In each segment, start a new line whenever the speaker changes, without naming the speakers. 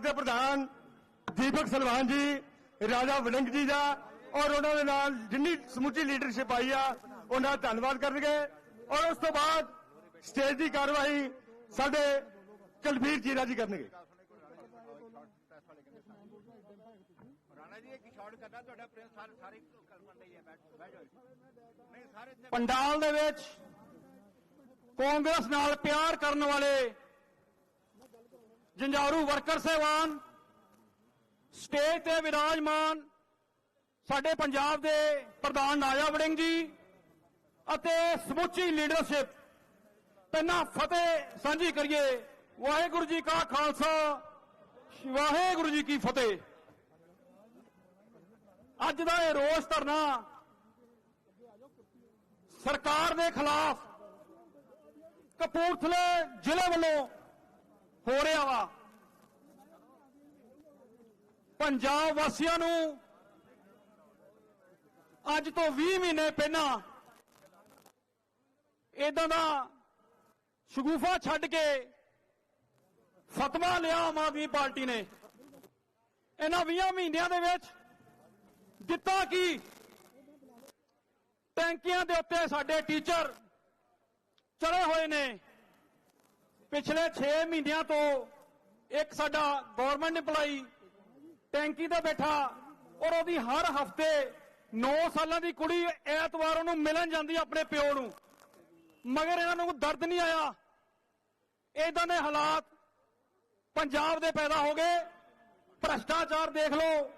Block ਦੇ ਪ੍ਰਧਾਨ ਦੀਪਕ ਸਲਵਾਨ ਜੀ, ਰਾਜਾ ਵੜਿੰਗ ਜੀ ਦਾ, ਔਰ ਉਹਨਾਂ ਦੇ ਨਾਲ ਜਿੰਨੀ ਸਮੁੱਚੀ ਲੀਡਰਸ਼ਿਪ ਆਈ ਆ, ਉਹਨਾਂ ਦਾ ਧੰਨਵਾਦ ਕਰਨਗੇ। ਔਰ ਉਸ ਤੋਂ ਬਾਅਦ ਸਟੇਜ ਦੀ ਕਾਰਵਾਈ ਸਾਡੇ ਕੁਲਬੀਰ ਜੀਰਾ ਜੀ ਕਰਨਗੇ।
ਪੰਡਾਲ ਦੇ ਵਿੱਚ ਕਾਂਗਰਸ ਨਾਲ ਪਿਆਰ ਕਰਨ ਵਾਲੇ ਜੰਜਾਰੂ ਵਰਕਰ ਸਹਿਬਾਨ ਸਟੇਜ ਤੇ ਵਿਰਾਜਮਾਨ, ਸਾਡੇ ਪੰਜਾਬ ਦੇ ਪ੍ਰਧਾਨ ਨਾਜਾ ਵੜਿੰਗ ਜੀ ਅਤੇ ਸਮੁੱਚੀ ਲੀਡਰਸ਼ਿਪ ਪਹਿਲਾਂ ਫਤਿਹ ਸਾਂਝੀ ਕਰੀਏ। ਵਾਹਿਗੁਰੂ ਜੀ ਕਾ ਖਾਲਸਾ, ਵਾਹਿਗੁਰੂ ਜੀ ਕੀ ਫਤਿਹ। ਅੱਜ ਦਾ ਇਹ ਰੋਸ ਧਰਨਾ ਸਰਕਾਰ ਦੇ ਖਿਲਾਫ ਕਪੂਰਥਲੇ ਜ਼ਿਲ੍ਹੇ ਵੱਲੋਂ ਹੋ ਰਿਹਾ ਵਾ। ਪੰਜਾਬ ਵਾਸੀਆਂ ਨੂੰ ਅੱਜ ਤੋਂ 20 ਮਹੀਨੇ ਪਹਿਲਾਂ ਇਦਾਂ ਦਾ ਸ਼ਗੂਫਾ ਛੱਡ ਕੇ ਫਤਵਾ ਲਿਆ ਆਮ ਆਦਮੀ ਪਾਰਟੀ ਨੇ। ਇਹਨਾਂ 20 ਮਹੀਨਿਆਂ ਦੇ ਵਿੱਚ ਦਿੱਤਾ ਕੀ? ਟੈਂਕੀਆਂ ਦੇ ਉੱਤੇ ਸਾਡੇ ਟੀਚਰ ਚੜੇ ਹੋਏ ਨੇ। ਪਿਛਲੇ 6 ਮਹੀਨਿਆਂ ਤੋਂ ਇੱਕ ਸਾਡਾ ਗਵਰਨਮੈਂਟ EMPLOYEE ਟੈਂਕੀ ਤੇ ਬੈਠਾ ਔਰ ਉਹਦੀ ਹਰ ਹਫ਼ਤੇ 9 ਸਾਲਾਂ ਦੀ ਕੁੜੀ ਐਤਵਾਰ ਉਹਨੂੰ ਮਿਲਣ ਜਾਂਦੀ ਆਪਣੇ ਪਿਓ ਨੂੰ। ਮਗਰ ਇਹਨਾਂ ਨੂੰ ਦਰਦ ਨਹੀਂ ਆਇਆ। ਇਦਾਂ ਦੇ ਹਾਲਾਤ ਪੰਜਾਬ ਦੇ ਪੈਦਾ ਹੋ ਗਏ। ਭ੍ਰਸ਼ਟਾਚਾਰ ਦੇਖ ਲਓ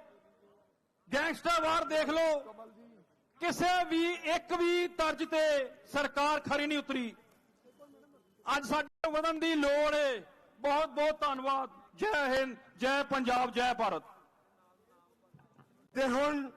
ਗੈਂਗਸਟਰਵਾਰ ਦੇਖ ਲਓ, ਕਿਸੇ ਵੀ, ਇੱਕ ਵੀ ਤਰਜ ਤੇ ਸਰਕਾਰ ਖਰੀ ਨਹੀਂ ਉਤਰੀ। ਅੱਜ ਸਾਡੇ ਵਧਣ ਦੀ ਲੋੜ ਹੈ ਬਹੁਤ ਬਹੁਤ ਧੰਨਵਾਦ। ਜੈ ਹਿੰਦ, ਜੈ ਪੰਜਾਬ, ਜੈ ਭਾਰਤ।
ਤੇ ਹੁਣ